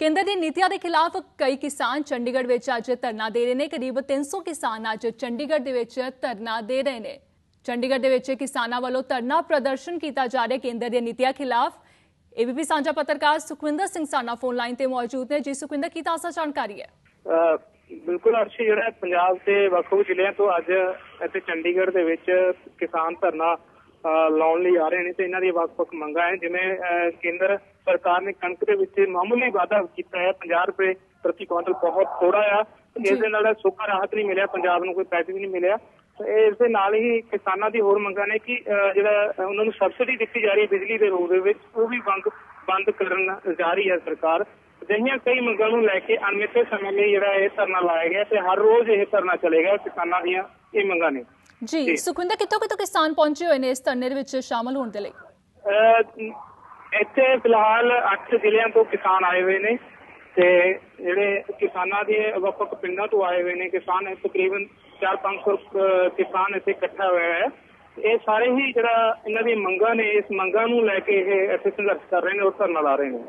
ਕੇਂਦਰ ਦੀ ਨੀਤੀਆਂ ਦੇ ਖਿਲਾਫ ਕਈ ਕਿਸਾਨ ਚੰਡੀਗੜ੍ਹ ਵਿੱਚ ਅੱਜ ਧਰਨਾ ਦੇ ਰਹੇ ਨੇ। ਕਰੀਬ 300 ਕਿਸਾਨ ਅੱਜ ਚੰਡੀਗੜ੍ਹ ਦੇ ਵਿੱਚ ਧਰਨਾ ਦੇ ਰਹੇ ਨੇ। ਚੰਡੀਗੜ੍ਹ ਦੇ ਵਿੱਚ ਕਿਸਾਨਾਂ ਵੱਲੋਂ ਧਰਨਾ ਪ੍ਰਦਰਸ਼ਨ ਕੀਤਾ ਜਾ ਰਿਹਾ ਕੇਂਦਰ ਦੀਆਂ ਨੀਤੀਆਂ ਖਿਲਾਫ ਏਬੀਪੀ ਸਾਂਝਾ ਪੱਤਰਕਾਰ ਸੁਖਵਿੰਦਰ ਸਿੰਘ ਸਾਨਾ ਫੋਨ ਲਾਈਨ ਤੇ ਮੌਜੂਦ ਨੇ। ਜੀ ਸੁਖਵਿੰਦਰ, ਕੀ ਤਾਜ਼ਾ ਜਾਣਕਾਰੀ ਹੈ? ਬਿਲਕੁਲ ਅਰਸ਼ੀ, ਜਿਹੜਾ ਪੰਜਾਬ ਦੇ ਵੱਖ-ਵੱਖ ਜ਼ਿਲ੍ਹਿਆਂ ਤੋਂ ਅੱਜ ਇੱਥੇ ਚੰਡੀਗੜ੍ਹ ਦੇ ਵਿੱਚ ਕਿਸਾਨ ਧਰਨਾ ਲਾਉਣ ਲਈ ਆ ਰਹੇ ਨੇ ਤੇ ਇਹਨਾਂ ਦੀਆਂ ਵੱਖ-ਵੱਖ ਮੰਗਾਂ ਹੈ। ਜਿਵੇਂ ਕੇਂਦਰ ਸਰਕਾਰ ਨੇ ਕਣਕ ਦੇ ਵਿੱਚ ਮਾਮੂਲੀ ਵਾਧਾ ਕੀਤਾ ਹੈ। 50 ਰੁਪਏ ਪ੍ਰਤੀ ਕੁਇੰਟਲ ਬਹੁਤ ਥੋੜਾ ਆ। ਇਸ ਦੇ ਨਾਲ ਸੁੱਕਾ ਰਾਹਤ ਨਹੀਂ ਮਿਲਿਆ। ਪੰਜਾਬ ਨੂੰ ਕੋਈ ਪੈਸੇ ਵੀ ਨਹੀਂ ਮਿਲਿਆ। ਤੇ ਇਸ ਦੇ ਨਾਲ ਹੀ ਕਿਸਾਨਾਂ ਦੀ ਹੋਰ ਮੰਗਾਂ ਨੇ ਕਿ ਜਿਹੜਾ ਉਹਨਾਂ ਨੂੰ ਸਬਸਿਡੀ ਦਿੱਤੀ ਜਾ ਰਹੀ ਹੈ ਬਿਜਲੀ ਦੇ ਰੂਪ ਦੇ ਵਿੱਚ ਉਹ ਵੀ ਬੰਦ ਬੰਦ ਕਰਨ ਜਾ ਰਹੀ ਹੈ ਸਰਕਾਰ। ਅਜਿਹੀਆਂ ਕਈ ਮੰਗਾਂ ਨੂੰ ਲੈ ਕੇ ਅਣਮਿੱਥੇ ਸਮੇਂ ਲਈ ਜਿਹੜਾ ਇਹ ਧਰਨਾ ਲਾਇਆ ਗਿਆ ਤੇ ਹਰ ਰੋਜ਼ ਇਹ ਧਰਨਾ ਚੱਲੇਗਾ ਕਿਸਾਨਾਂ ਦੀਆਂ। ਇਹ ਮੰਗਾਂ ਨੇ। ਜੀ ਸੁਖਵਿੰਦਰ ਕਿੱਥੋਂ ਕਿੱਥੋਂ ਕਿਸਾਨ ਪਹੁੰਚੇ ਹੋਏ ਨੇ ਇਸ ਧਰਨੇ ਦੇ ਵਿੱਚ ਸ਼ਾਮਲ ਹੋਣ ਦੇ ਲਈ? ਇੱਥੇ ਫਿਲਹਾਲ 8 ਜ਼ਿਲ੍ਹਿਆਂ ਤੋਂ ਕਿਸਾਨ ਆਏ ਹੋਏ ਨੇ ਤੇ ਜਿਹੜੇ ਕਿਸਾਨਾਂ ਦੇ ਵੱਖ-ਵੱਖ ਪਿੰਡਾਂ ਤੋਂ ਆਏ ਹੋਏ ਨੇ ਕਿਸਾਨ ਤਕਰੀਬਨ 4-500 ਕਿਸਾਨ ਇੱਥੇ ਇਕੱਠਾ ਹੋਇਆ ਹੈ। ਇਹ ਸਾਰੇ ਹੀ ਜਿਹੜਾ ਇਹਨਾਂ ਦੀਆਂ ਮੰਗਾਂ ਨੇ ਇਸ ਮੰਗਾਂ ਨੂੰ ਲੈ ਕੇ ਇਹ ਇੱਥੇ ਸੰਘਰਸ਼ ਕਰ ਰਹੇ ਨੇ ਔਰ ਧਰਨਾ ਲਾ ਰਹੇ ਨੇ।